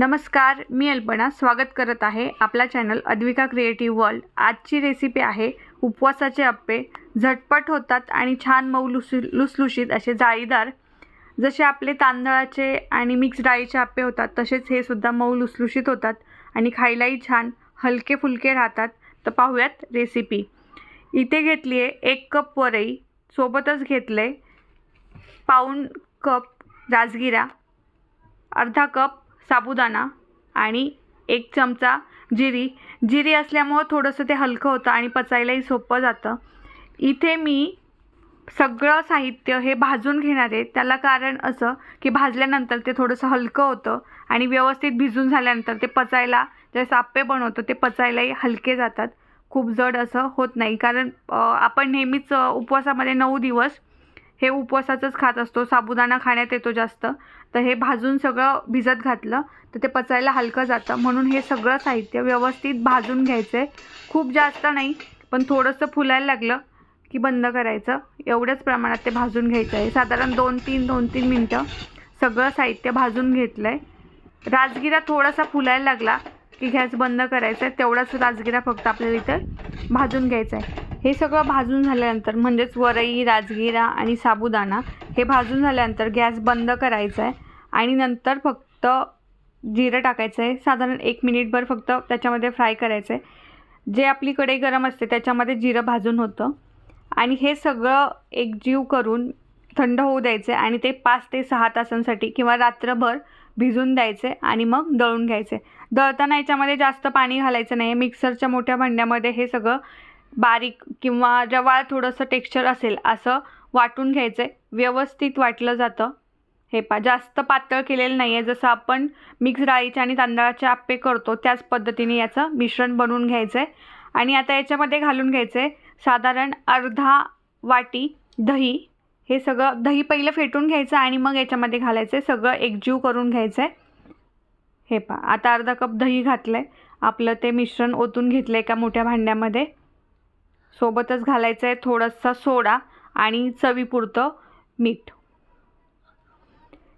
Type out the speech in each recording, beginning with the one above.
नमस्कार मी अल्पना स्वागत करत आहे आपला चॅनल अद्विका क्रिएटिव्ह वर्ल्ड. आजची रेसिपी आहे उपवासाचे अप्पे. झटपट होतात आणि छान मऊ लुसु लुसलुशीत असे जाळीदार. जसे आपले तांदळाचे आणि मिक्स डाळीचे अप्पे होतात तसेच हे सुद्धा मऊ लुसलुशीत होतात आणि खायलाही छान हलके फुलके राहतात. तर पाहूयात रेसिपी इथे घेतली आहे एक कप वरई सोबतच घेतले पाऊण कप राजगिरा अर्धा कप साबुदाणा आणि एक चमचा जिरी. जिरी असल्यामुळं थोडंसं ते हलकं होतं आणि पचायलाही सोपं जातं. इथे मी सगळं साहित्य हे भाजून घेणार आहे. त्याला कारण असं की भाजल्यानंतर ते थोडंसं हलकं होतं आणि व्यवस्थित भिजून झाल्यानंतर ते पचायला जे साप्पे बनवतो ते पचायलाही हलके जातात. खूप जड असं होत नाही. कारण आपण नेहमीच उपवासामध्ये नऊ दिवस हे उपवासाचंच खात असतो साबुदाणा खाण्यात येतो जास्त. तर हे भाजून सगळं भिजत घातलं तर ते पचायला हलकं जातं. म्हणून हे सगळं साहित्य व्यवस्थित भाजून घ्यायचं आहे खूप जास्त नाही पण थोडंसं फुलायला लागलं की बंद करायचं. एवढ्याच प्रमाणात ते भाजून घ्यायचं आहे साधारण दोन तीन दोन तीन मिनटं सगळं साहित्य भाजून घेतलं आहे राजगिरा थोडासा फुलायला लागला की गॅस बंद करायचा आहे. तेवढाच राजगिरा फक्त आपल्याला इथं भाजून घ्यायचा आहे. हे सगळं भाजून झाल्यानंतर म्हणजेच वरई राजगिरा आणि साबुदाणा हे भाजून झाल्यानंतर गॅस बंद करायचा आहे आणि नंतर फक्त जिरं टाकायचं आहे साधारण एक मिनिटभर फक्त त्याच्यामध्ये फ्राय करायचं आहे जे आपली कढई गरम असते त्याच्यामध्ये जिरं भाजून होतं. आणि हे सगळं एकजीव करून थंड होऊ द्यायचे आणि ते पाच ते सहा तासांसाठी किंवा रात्रभर भिजून द्यायचे आणि मग दळून घ्यायचे दळताना याच्यामध्ये जास्त पाणी घालायचं नाही मिक्सरच्या मोठ्या भांड्यामध्ये हे सगळं बारीक किंवा रवाळ थोडंसं टेक्स्चर असेल असं वाटून घ्यायचं आहे व्यवस्थित वाटलं जातं. हे पा जास्त पातळ केलेलं नाही आहे जसं आपण मिक्स डाळीचे आणि तांदळाचे आप्पे करतो त्याच पद्धतीने याचं मिश्रण बनवून घ्यायचं आहे आणि आता याच्यामध्ये घालून घ्यायचं आहे साधारण अर्धा वाटी दही. हे सगळं दही पहिलं फेटून घ्यायचं आणि मग याच्यामध्ये घालायचं आहे सगळं एकजीव करून घ्यायचं आहे हे पा आता अर्धा कप दही घातलं आहे आपलं ते मिश्रण ओतून घेतलं आहे एका मोठ्या भांड्यामध्ये. सोबतच घालायचं आहे थोडासा सोडा आणि चवीपुरतं मीठ.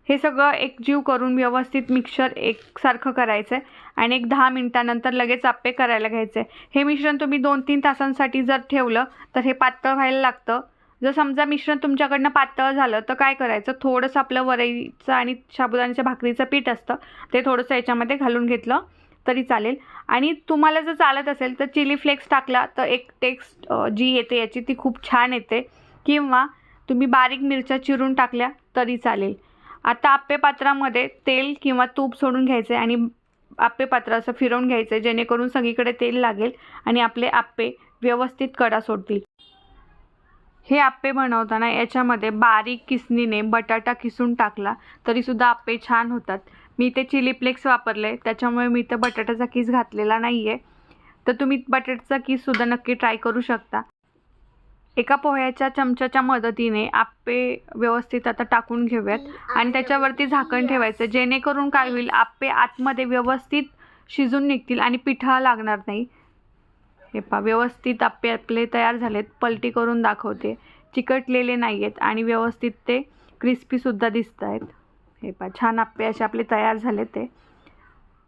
हे सगळं एकजीव करून व्यवस्थित मिक्सर एकसारखं करायचं आहे आणि एक दहा मिनटानंतर लगेच आप्पे करायला घ्यायचे हे मिश्रण तुम्ही दोन तीन तासांसाठी जर ठेवलं तर हे पातळ व्हायला लागतं. जर समजा मिश्रण तुमच्याकडनं पातळ झालं तर काय करायचं? थोडंसं आपलं वरईचं आणि साबुदाण्याच्या भाकरीचं पीठ असतं ते थोडंसं याच्यामध्ये घालून घेतलं. तरी चालेल. आणि तुम्हाला जर चालत असेल तर चिली फ्लेक्स टाकला तर एक टेक्स्ट जी येते याची ती खूप छान येते. किंवा तुम्ही बारीक मिरच्या चिरून टाकल्या तरी चालेल. आता आप्पे पात्रामध्ये तेल किंवा तूप सोडून घ्यायचे आणि आप्पे पात्र असं फिरवून घ्यायचं जेणेकरून सगळीकडे तेल लागेल आणि आपले आप्पे व्यवस्थित कडा सोडतील. हे आप्पे बनवताना याच्यामध्ये बारीक किसनीने बटाटा किसून टाकला तरीसुद्धा आप्पे छान होतात. मी ते चिली फ्लेक्स वापरले त्याच्यामुळे मी ते बटाट्याचा किस घातलेला नाही आहे तर तुम्ही बटाट्याचा किससुद्धा नक्की ट्राय करू शकता. एका पोह्याच्या चमच्याच्या मदतीने आप्पे व्यवस्थित आता टाकून घेऊयात. आणि त्याच्यावरती झाकण ठेवायचं. जेणेकरून काय होईल आप्पे आतमध्ये व्यवस्थित शिजून निघतील आणि पिठा लागणार नाही. हे पा व्यवस्थित आप्पे आपले तयार झालेत. पलटी करून दाखवते. चिकटलेले नाही आहेत आणि व्यवस्थित ते क्रिस्पीसुद्धा दिसत आहेत हे पा छान आप्पे असे आपले तयार झाले ते.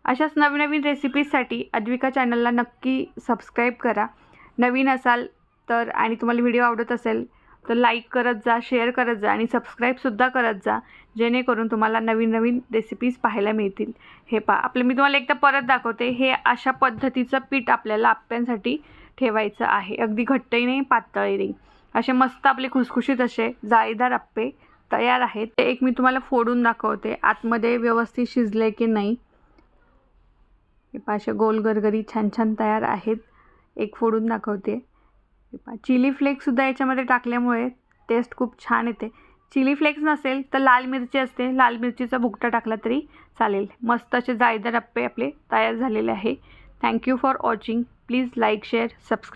अशाच नवीन नवीन रेसिपीजसाठी अद्विका चॅनलला नक्की सबस्क्राईब करा. नवीन असाल तर आणि तुम्हाला व्हिडिओ आवडत असेल तर लाईक करत जा शेअर करत जा आणि सबस्क्राईबसुद्धा करत जा जेणेकरून तुम्हाला नवीन नवीन रेसिपीज पाहायला मिळतील. हे पा आपलं मी तुम्हाला एकदा परत दाखवते. हे अशा पद्धतीचं पीठ आपल्याला आप्प्यांसाठी ठेवायचं आहे. अगदी घट्टही नाही पातळही नाही. असे मस्त आपले खुसखुशीत असे जाळीदार आप्पे तयार आहेत. ते एक मी तुम्हाला फोडून दाखवते. आतमध्ये व्यवस्थित शिजले की नाही. हे गोल गरगरी छान छान तयार आहेत. एक फोडून दाखवते. चिली फ्लेक्ससुद्धा याच्यामध्ये टाकल्यामुळे टेस्ट खूप छान येते. चिली फ्लेक्स नसेल तर लाल मिरची असते. लाल मिरचीचा भुकटा टाकला तरी चालेल. मस्त असे जायदार अप्पे आपले तयार झालेले आहे. Thank you for watching please like share subscribe